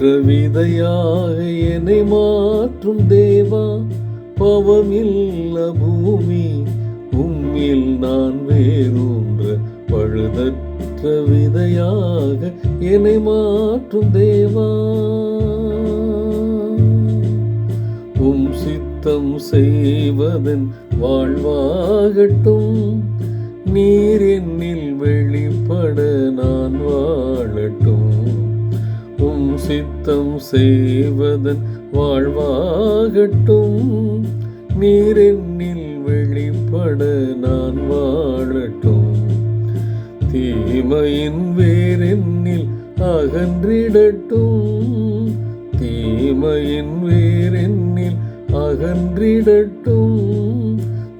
மாற்ற விதையாக என்னை மாற்றும் தேவா. பவமில்ல பூமி உம்மில் நான் வேரூன்ற பழுதற்ற விதையாக என்னை மாற்றும் தேவா. உம் சித்தம் செய்வதன் வாழ்வாகட்டும் நீர் என்னில் வெளிப்பட நான் வாழட்டும். சித்தம் செய்வதன் வாழ்வாகட்டும். நீரெண்ணில் வெளிப்பட நான் வாழட்டும். தீமையின் வேரென்னில் அகன்றிடட்டும். தீமையின் வேரென்னில் அகன்றிடட்டும்.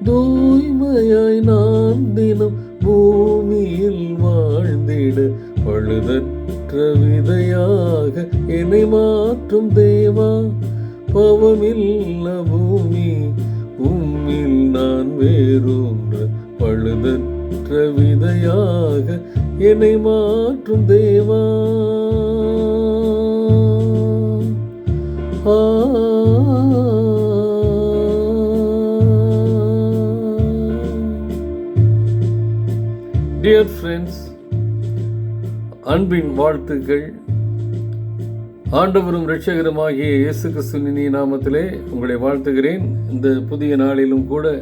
தூய்மையாய் நான் தினம் பூமியில் வாழ்ந்திட பழுதற்ற மாற்ற விதையாக என்னை மாற்றும் தேவா பவமில்ல பூமி உம்மில் நான் வேறொன்று பழுதற்ற விதையாக என்னை மாற்றும் தேவா. ஆ. டியர் ஃப்ரெண்ட்ஸ் அன்பின் வாழ்த்துக்கள். ஆண்டவரும் இரட்சகருமாகிய இயேசு கிறிஸ்துவின் நாமத்திலே உங்களை வாழ்த்துகிறேன். இந்த புதிய நாளிலும் கூட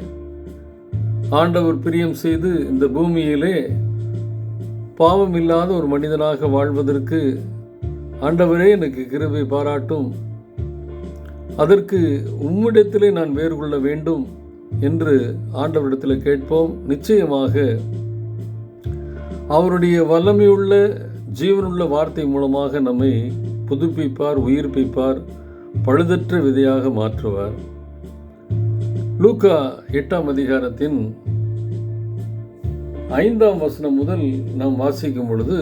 ஆண்டவர் பிரியம் செய்து இந்த பூமியிலே பாவம் இல்லாத ஒரு மனிதனாக வாழ்வதற்கு ஆண்டவரே எனக்கு கிருபை பாராட்டும். அதற்கு உம்மிடத்திலே நான் வேறு கொள்ள வேண்டும் என்று ஆண்டவரிடத்தில் கேட்போம். நிச்சயமாக அவருடைய வல்லமையுள்ள ஜீவனுள்ள வார்த்தை மூலமாக நம்மை புதுப்பிப்பார் உயிர்ப்பிப்பார் பழுதற்ற விதையாக மாற்றுவார். லூக்கா எட்டாம் அதிகாரத்தின் ஐந்தாம் வசனம் முதல் நாம் வாசிக்கும் பொழுது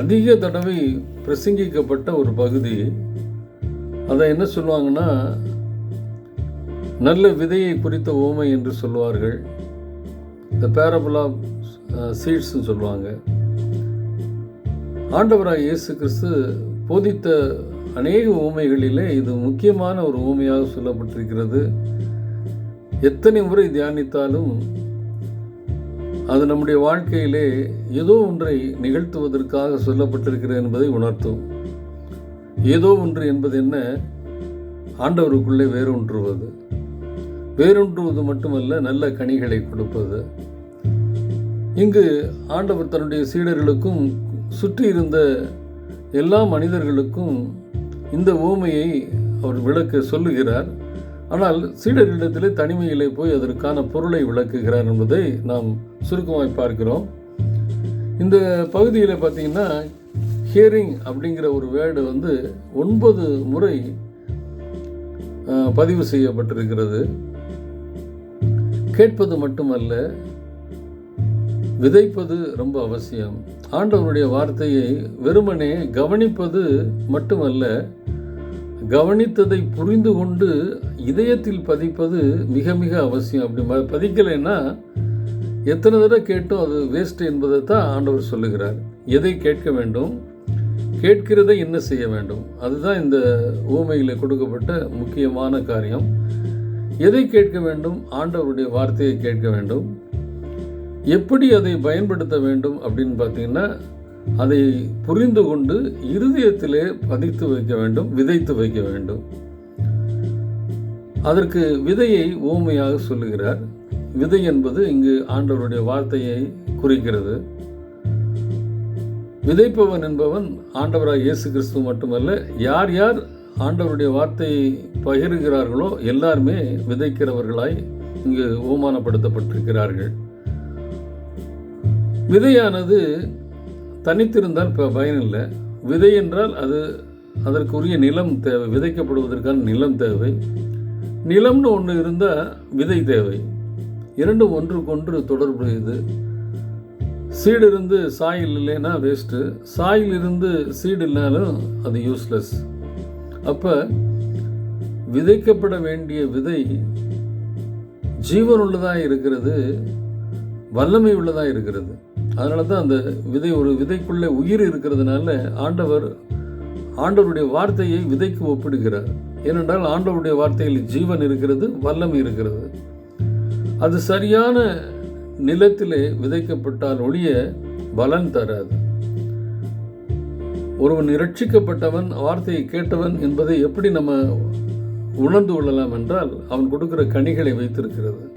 அதிக தடவை பிரசங்கிக்கப்பட்ட ஒரு பகுதி அதை என்ன சொல்லுவாங்கன்னா நல்ல விதையை குறித்த ஓமை என்று சொல்லுவார்கள். த பேரபுலா ஆஃப் சீட்ஸ்னு சொல்லுவாங்க. ஆண்டவராக இயேசு கிறிஸ்து போதித்த அநேக ஊமைகளிலே இது முக்கியமான ஒரு ஊமையாக சொல்லப்பட்டிருக்கிறது. எத்தனை முறை தியானித்தாலும் அது நம்முடைய வாழ்க்கையிலே ஏதோ ஒன்றை நிகழ்த்துவதற்காக சொல்லப்பட்டிருக்கிறது என்பதை உணர்த்தும். ஏதோ ஒன்று என்பது என்ன? ஆண்டவருக்குள்ளே வேரூன்றுவது வேரூன்றுவது மட்டுமல்ல நல்ல கனிகளை கொடுப்பது. இங்கு ஆண்டவர் தன்னுடைய சீடர்களுக்கும் சுற்றி இருந்த எல்லா மனிதர்களுக்கும் இந்த ஓமையை அவர் விளக்க சொல்லுகிறார். ஆனால் சீடர்களிடத்திலே தனிமையிலே போய் அதற்கான பொருளை விளக்குகிறார் என்பதை நாம் சுருக்கமாய் பார்க்கிறோம். இந்த பகுதியில் பார்த்தீங்கன்னா ஹியரிங் அப்படிங்கிற ஒரு வேர்டு வந்து ஒன்பது முறை பதிவு செய்யப்பட்டிருக்கிறது. கேட்பது மட்டுமல்ல விதைப்பது ரொம்ப அவசியம். ஆண்டவருடைய வார்த்தையை வெறுமனே கவனிப்பது மட்டுமல்ல கவனித்ததை புரிந்து கொண்டு இதயத்தில் பதிப்பது மிக மிக அவசியம். அப்படி பதிக்கலைன்னா எத்தனை தடவை கேட்டோம் அது வேஸ்ட் என்பதை தான் ஆண்டவர் சொல்லுகிறார். எதை கேட்க வேண்டும்? கேட்கிறதை என்ன செய்ய வேண்டும்? அதுதான் இந்த ஊமையில் கொடுக்கப்பட்ட முக்கியமான காரியம். எதை கேட்க வேண்டும்? ஆண்டவருடைய வார்த்தையை கேட்க வேண்டும். எப்படி அதை பயன்படுத்த வேண்டும் அப்படின்னு பார்த்தீங்கன்னா அதை புரிந்து கொண்டு இருதயத்திலே பதித்து வைக்க வேண்டும் விதைத்து வைக்க வேண்டும். அதற்கு விதையை ஓமையாக சொல்லுகிறார். விதை என்பது இங்கு ஆண்டவருடைய வார்த்தையை குறிக்கிறது. விதைப்பவன் என்பவன் ஆண்டவராக இயேசு கிறிஸ்துவ மட்டுமல்ல யார் யார் ஆண்டவருடைய வார்த்தையை பகிர்கிறார்களோ எல்லாருமே விதைக்கிறவர்களாய் இங்கு ஓமானப்படுத்தப்பட்டிருக்கிறார்கள். விதையானது தனித்திருந்தால் இப்போ பயனில்லை. விதை என்றால் அது அதற்குரிய நிலம் தேவை விதைக்கப்படுவதற்கான நிலம் தேவை. நிலம்னு ஒன்று இருந்தால் விதை தேவை. இரண்டும் ஒன்றுக்கொன்று தொடர்புடையது. சீடு இருந்து சாயில் இல்லைன்னா வேஸ்ட்டு சாயில் இருந்து சீடு இல்லைனாலும் அது யூஸ்லெஸ் அப்போ விதைக்கப்பட வேண்டிய விதை ஜீவனுள்ளதாக இருக்கிறது வல்லமை உள்ளதாக இருக்கிறது. அதனால தான் அந்த விதை ஒரு விதைக்குள்ளே உயிர் இருக்கிறதுனால ஆண்டவர் ஆண்டவருடைய வார்த்தையை விதைக்கு ஒப்பிடுகிறார். ஏனென்றால் ஆண்டவருடைய வார்த்தையில் ஜீவன் இருக்கிறது வல்லமை இருக்கிறது. அது சரியான நிலத்திலே விதைக்கப்பட்டால் ஒழிய பலன் தராது. ஒருவன் இரட்சிக்கப்பட்டவன் வார்த்தையை கேட்டவன் என்பதை எப்படி நம்ம உணர்ந்து கொள்ளலாம் என்றால் அவன் கொடுக்கிற கனிகளை வைத்திருக்கிறது.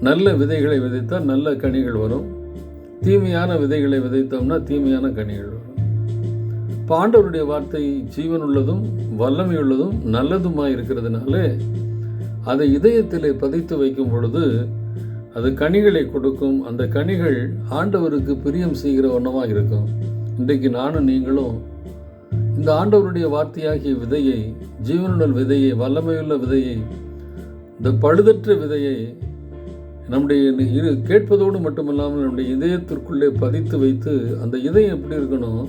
நல்ல விதைகளை விதைத்தால் நல்ல கனிகள் வரும். தீமையான விதைகளை விதைத்தோம்னா தீமையான கனிகள் வரும். இப்போ வார்த்தை ஜீவன் உள்ளதும் வல்லமை உள்ளதும் நல்லதுமாக இருக்கிறதுனாலே அதை இதயத்திலே பதித்து வைக்கும் பொழுது அது கனிகளை கொடுக்கும். அந்த கனிகள் ஆண்டவருக்கு பிரியம் செய்கிற வண்ணமாக இருக்கும். இன்றைக்கு நானும் நீங்களும் இந்த ஆண்டவருடைய வார்த்தையாகிய விதையை ஜீவனுடன் விதையை வல்லமையுள்ள விதையை இந்த பழுதற்ற விதையை நம்முடைய இரு கேட்பதோடு மட்டுமல்லாமல் நம்முடைய இதயத்திற்குள்ளே பதித்து வைத்து அந்த இதயம் எப்படி இருக்கணும்?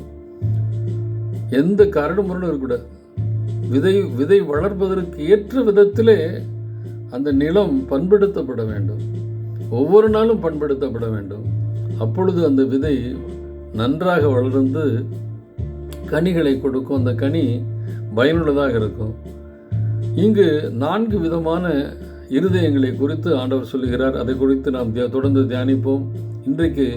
எந்த கரடு முரடும் இருக்கக்கூடாது விதை விதை வளர்ப்பதற்கு ஏற்ற விதத்திலே அந்த நிலம் பண்படுத்தப்பட வேண்டும். ஒவ்வொரு நாளும் பண்படுத்தப்பட வேண்டும். அப்பொழுது அந்த விதை நன்றாக வளர்ந்து கனிகளை கொடுக்கும். அந்த கனி பயனுள்ளதாக இருக்கும். இங்கு நான்கு விதமான இருதயங்களை குறித்து ஆண்டவர் சொல்லுகிறார். அதை குறித்து நாம் தொடர்ந்து தியானிப்போம். இன்றைக்கு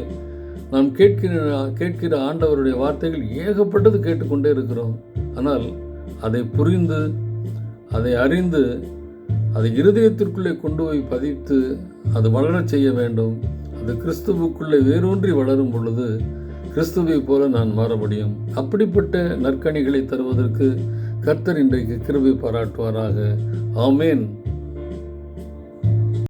நாம் கேட்கிற கேட்கிற ஆண்டவருடைய வார்த்தைகள் ஏகப்பட்டது கேட்டுக்கொண்டே இருக்கிறோம். ஆனால் அதை புரிந்து அதை அறிந்து அதை இருதயத்திற்குள்ளே கொண்டு போய் பதித்து அது வளரச் செய்ய வேண்டும். அது கிறிஸ்துவுக்குள்ளே வேரூன்றி வளரும் பொழுது கிறிஸ்துவை போல நான் மாற முடியும். அப்படிப்பட்ட நற்கணிகளை தருவதற்கு கர்த்தர் இன்றைக்கு கிருபை பாராட்டுவாராக. ஆமேன்.